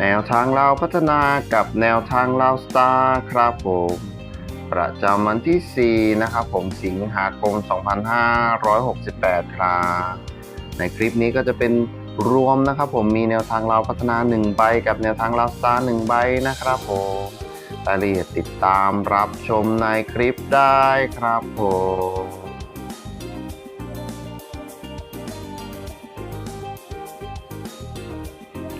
แนวทางเราพัฒนากับแนวทางเราสตาร์ครับผม ประจำวันที่ 4 นะครับผมสิงหาคม 2568 ครับ ในคลิปนี้ก็จะเป็นรวมนะครับผมมีแนวทางเราพัฒนา 1 ใบ กับแนวทางเราสตาร์1ใบนะครับผมรายละเอียดติดตามรับชมในคลิปได้ครับผม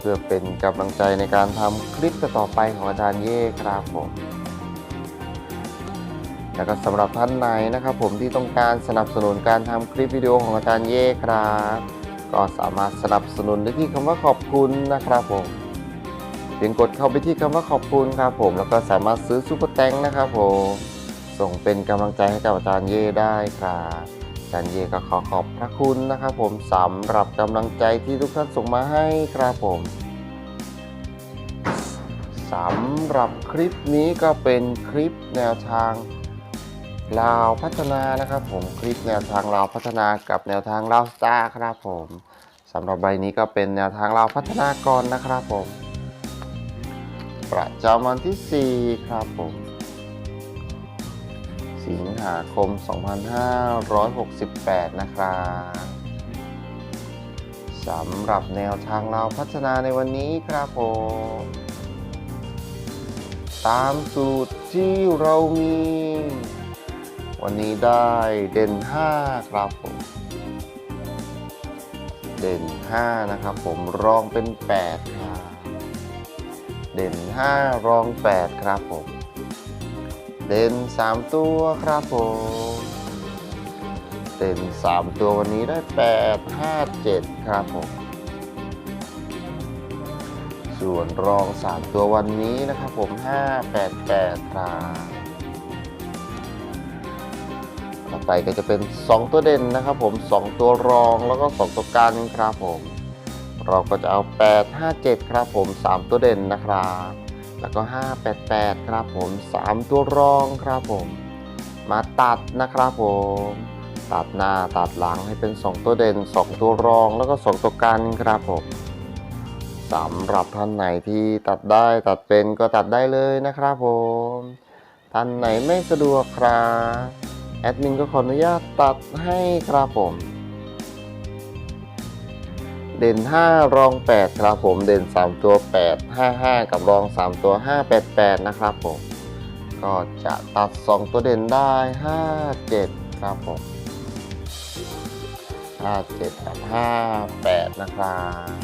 เพื่อเป็นกำลังใจในการทำคลิปต่อไปของอาจารย์เย่ครับผมแล้วก็สำหรับท่านไหนนะครับ ผมที่ต้องการสนับสนุนการทำคลิปวิดีโอของอาจารย์เย่ครับ ก็สามารถสนับสนุนได้ที่คำว่าขอบคุณนะครับผมเพียงกดเข้าไปที่คำว่าขอบคุณครับผม แล้วก็สามารถซื้อซุปเปอร์แตงนะครับผมส่งเป็นกำลังใจให้กับอาจารย์เย่ได้ครับ จารเย่ก็ขอขอบพระคุณนะครับผมสำหรับกำลังใจที่ทุกท่านส่งมาให้ครับผมสำหรับคลิปนี้ก็เป็นคลิปแนวทางลาวพัฒนานะครับผมคลิปแนวทางลาวพัฒนากับแนวทางลาวสตาร์ครับผมสำหรับใบนี้ก็เป็นแนวทางลาวพัฒนาก่อนนะครับผม ประจำวันที่ 4 ครับผม สิงหาคม 2568 นะครับสำหรับแนวทางเราพัฒนาในวันนี้ครับผม ตามสูตรที่เรามี วันนี้ได้เด่น 5 ครับผม เด่น 5 นะครับผมรองเป็น 8 ครับ เด่น 5 รอง 8 ครับผม เด่น3ตัวครับผมเด่น3ตัววันนี้ได้8 5 7ครับผมส่วนรอง3ตัววันนี้นะครับผม5 8 8ครับต่อไปก็จะเป็น2ตัวเด่นนะครับผม2ตัวรองแล้วก็2ตัวกันครับผมเราก็จะเอา 8 5 7 ครับผม 3 ตัวเด่นนะครับ แล้วก็ 588 ครับผม 3 ตัวรองครับผม มาตัดนะครับผม ตัดหน้าตัดหลังให้เป็น 2 ตัวเด่น 2 ตัวรองแล้วก็ 2 ตัวกันครับผมสำหรับท่านไหนที่ตัดได้ตัดเป็นก็ตัดได้เลยนะครับผม ท่านไหนไม่สะดวกครับแอดมินก็ขออนุญาตตัดให้ครับผม เด่น 5 รอง 8 ครับผมเด่น 3 ตัว 8 5 5 กับรอง 3 ตัว 588 นะครับผม ก็จะตัด 2 ตัวเด่นได้ 5 7 ครับผม5 7 กับ 5 8 นะครับ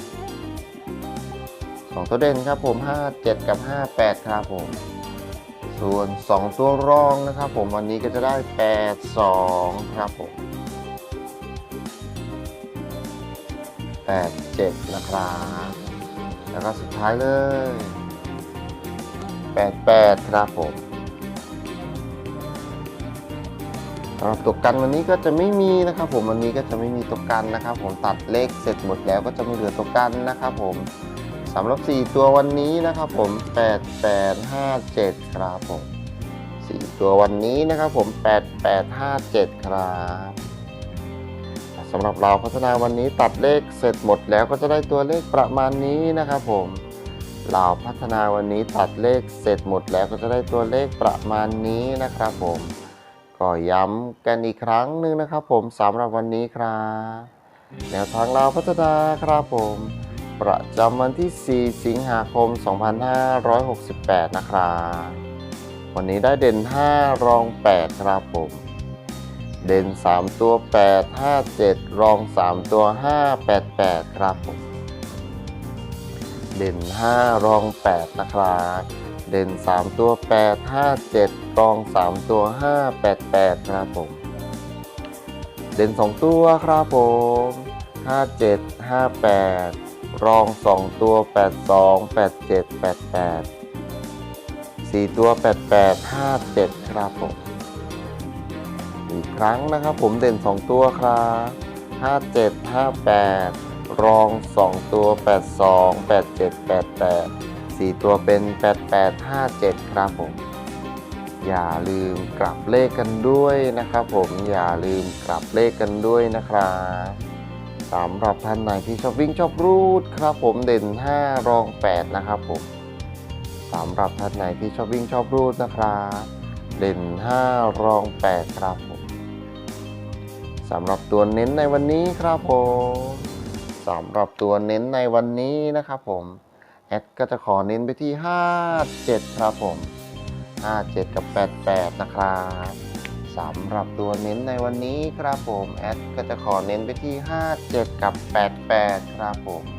สองตัวเด่นครับผม 5 7 กับ 5 8 ครับผมส่วน 2 ตัวรองนะครับผมวันนี้ก็จะได้ 8 2 ครับผม 8 7 นะครับ แล้วก็สุดท้ายเลย 8 8 ครับผมสำหรับตัวกันวันนี้ก็จะไม่มีนะครับผมวันนี้ก็จะไม่มีตัวกันนะครับ ผมตัดเลขเสร็จหมดแล้วก็จะไม่เหลือตัวกันนะครับผมสำหรับ 4 ตัววันนี้นะครับผม 8 8 5 7 ครับผมสี่ตัววันนี้นะครับผม 8857 ครับำหรับเราพัฒนาวันนี้ตัดเลขเสร็จหมดแล้วก็จะได้ตัวเลขประมาณนี้นะครับผมเราพัฒนาวันนี้ตัดเลขเสร็จหมดแล้วก็จะได้ตัวเลขประมาณนี้นะครับผมก็ย้ำกันอีกครั้งหนึ่งนะครับ ผมสำหรับวันนี้ครับแนวทางเราพัฒนาครับผม ประจำวันที่ 4 สิงหาคม 2568 นะครับวันนี้ได้เด่น 5 รอง 8 ครับผม เด่น 3 ตัว 8 5 7 รอง 3 ตัว 5 8 8 ครับ เด่น 5 รอง 8 นะครับ เด่น 3 ตัว 8 5 7 รอง 3 ตัว 5 8 8 ครับผม เด่น 2 ตัวครับผม 5 7 5 8รอง 2 ตัว 8 2 8 7 8 8 4 ตัว 8 8 5 7 ครับผม อีกครั้งนะครับ ผมเด่น 2 ตัวครับ5 7 5 8 รอง 2 ตัว 8 2 8 7 8 8 4 ตัวเป็น 8 8 5 7 ครับผม อย่าลืมกลับเลขกันด้วยนะครับผมอย่าลืมกลับเลขกันด้วยนะครับสำหรับท่านไหนที่ชอบวิ่งชอบรูดครับผมเด่น 5 รอง 8 นะครับผมสำหรับท่านไหนที่ชอบวิ่งชอบรูดนะครับเด่น 5 รอง 8 ครับผม สำหรับตัวเน้นในวันนี้ครับผมสำหรับตัวเน้นในวันนี้นะครับผมแอดก็จะขอเน้นไปที่ 5 7 ครับผม 57 กับ 88 นะครับสำหรับตัวเน้นในวันนี้ครับผมแอดก็จะขอเน้นไปที่ 57 กับ 88 ครับผม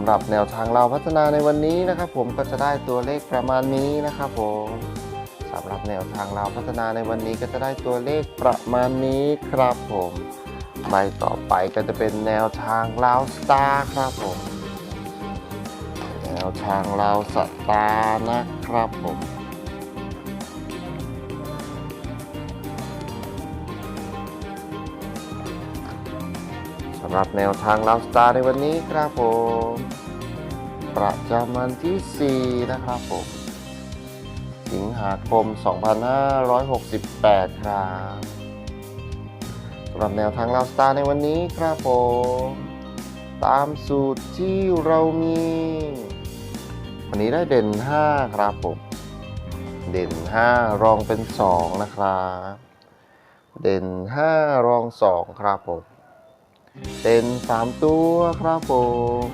ำหรับแนวทางเราพัฒนาในวันนี้นะครับ ผมก็จะได้ตัวเลขประมาณนี้นะครับผมสำหรับแนวทางเราพัฒนาในวันนี้ก็จะได้ตัวเลขประมาณนี้ครับผมใบต่อไปก็จะเป็นแนวทางลาวสตาร์ครับผมแนวทางลาวสตาร์นะครับผม สำหรับแนวทางลาวสตาร์ในวันนี้ครับผม ประจำวันที่ 4 นะครับผม สิงหาคม 2568 ครับสำหรับแนวทางลาวสตาร์ในวันนี้ครับผม ตามสูตรที่เรามี วันนี้ได้เด่น 5 ครับผม เด่น 5 รองเป็น 2 นะครับ เด่น 5 รอง 2 ครับผม เด่น3ตัวครับผม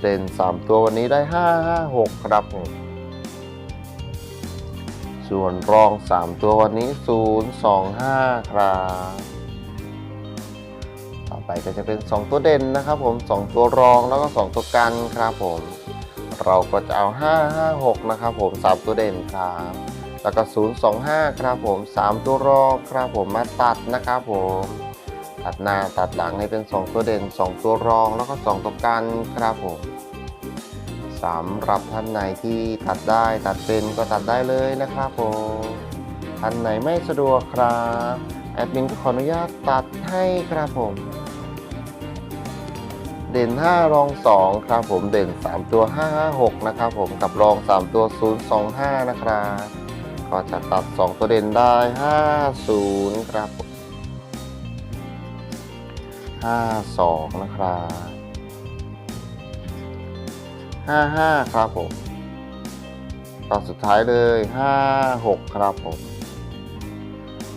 เด่น3ตัววันนี้ได้5 5 6ครับผมส่วนรอง3ตัววันนี้0 2 5ครับต่อไปก็จะเป็น2ตัวเด่นนะครับผม2ตัวรองแล้วก็2ตัวกันครับผมเราก็จะเอา 5 5 6 นะครับผม 3 ตัวเด่นครับ แล้วก็ 0 2 5 ครับผม 3 ตัวรองครับผม มาตัดนะครับผม ตัดหน้าตัดหลังให้เป็น 2 ตัวเด่น 2 ตัวรองแล้วก็ 2 ตัวกันครับผมสำหรับท่านไหนที่ตัดได้ตัดเป็นก็ตัดได้เลยนะครับผมท่านไหนไม่สะดวกครับแอดมินก็ขออนุญาตตัดให้ครับผม เด่น 5 รอง 2 ครับผมเด่น 3 ตัว 556 นะครับผมกับรอง 3 ตัว 025 นะครับ ก็จะตัด 2 ตัวเด่นได้ 50 ครับผม 52 นะครับ 55 ครับผมตอนสุดท้ายเลย 56 ครับผม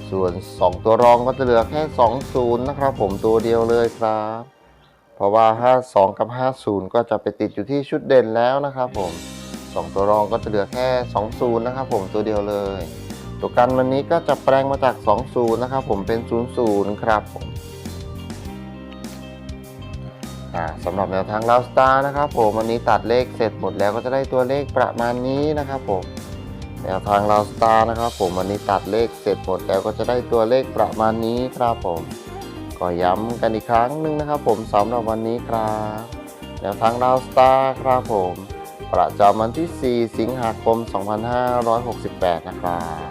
ส่วน 2 ตัวรองก็จะเหลือแค่ 20 นะครับผมตัวเดียวเลยครับ เพราะว่า 52 กับ 50 ก็จะไปติดอยู่ที่ชุดเด่นแล้วนะครับผม 2 ตัวรองก็จะเหลือแค่ 20 นะครับผมตัวเดียวเลย ตัวกันวันนี้ก็จะแปลงมาจาก 20 นะครับผมเป็น 00 ครับผม สำหรับแนวทางลาวสตาร์นะครับผมวันนี้ตัดเลขเสร็จหมดแล้วก็จะได้ตัวเลขประมาณนี้นะครับผมแนวทางลาวสตาร์นะครับผมวันนี้ตัดเลขเสร็จหมดแล้วก็จะได้ตัวเลขประมาณนี้ครับผมก็ย้ำกันอีกครั้งหนึ่งนะครับ ผมสำหรับวันนี้ครับแนวทางลาวสตาร์ครับผม ประจำวันที่ 4 สิงหาคม 2568 นะครับ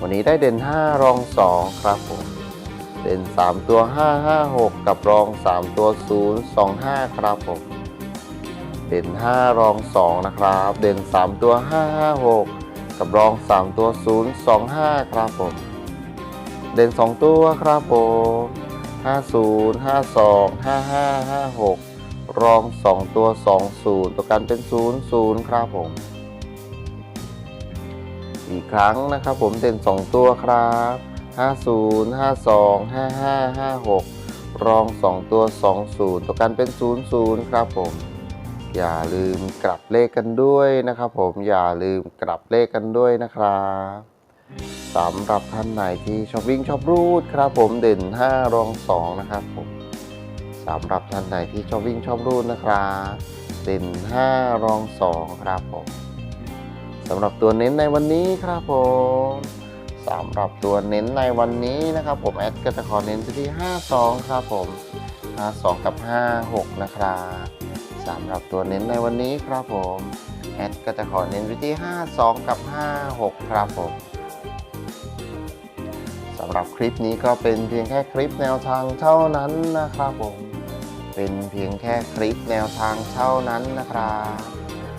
วันนี้ได้เด่น 5 รอง 2 ครับผม เด่น3 ตัว 5 5 6 กับรอง 3 ตัว 0 2 5 ครับผมเด่น5 รอง 2 นะครับ เด่น 3 ตัว 5 5 6 กับรอง 3 ตัว 0 2 5 ครับผม เด่น 2 ตัวครับผม50 52 55 56 รอง 2 ตัว 20 ตัวกันเป็น 0 0 ครับผม อีกครั้งนะครับผมเด่น 2 ตัวครับ 50 52 55 56 รอง 2 ตัว 20 ตัวกันเป็น 0 0 ครับผม อย่าลืมกลับเลขกันด้วยนะครับผมอย่าลืมกลับเลขกันด้วยนะครับสำหรับท่านไหนที่ชอบวิ่งชอบรูดครับผมเด่น 5 รอง 2 นะครับผมสำหรับท่านไหนที่ชอบวิ่งชอบรูดนะครับเด่น 5 รอง 2 ครับผมสำหรับตัวเน้นในวันนี้ครับผม สำหรับตัวเน้นในวันนี้นะครับ ผมแอดก็จะขอเน้นที่ 52 ครับผม 52 กับ 56 นะครับสำหรับตัวเน้นในวันนี้ครับผมแอดก็จะขอเน้นไปที่ 52 กับ 56 ครับผมสำหรับคลิปนี้ก็เป็นเพียงแค่คลิปแนวทางเท่านั้นนะครับผม เป็นเพียงแค่คลิปแนวทางเท่านั้นนะครับ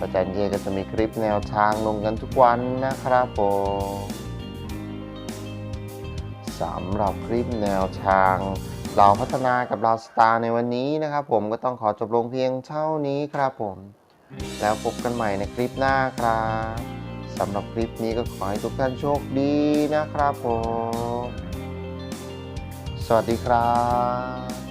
อาจารย์เย่ก็จะมีคลิปแนวทางลงกันทุกวันนะครับผมสำหรับคลิปแนวทางเราพัฒนากับเราสตาร์ในวันนี้นะครับผมก็ต้องขอจบลงเพียงเท่านี้ครับผม แล้วพบกันใหม่ในคลิปหน้าครับสำหรับคลิปนี้ก็ขอให้ทุกท่านโชคดีนะครับผม สวัสดีครับ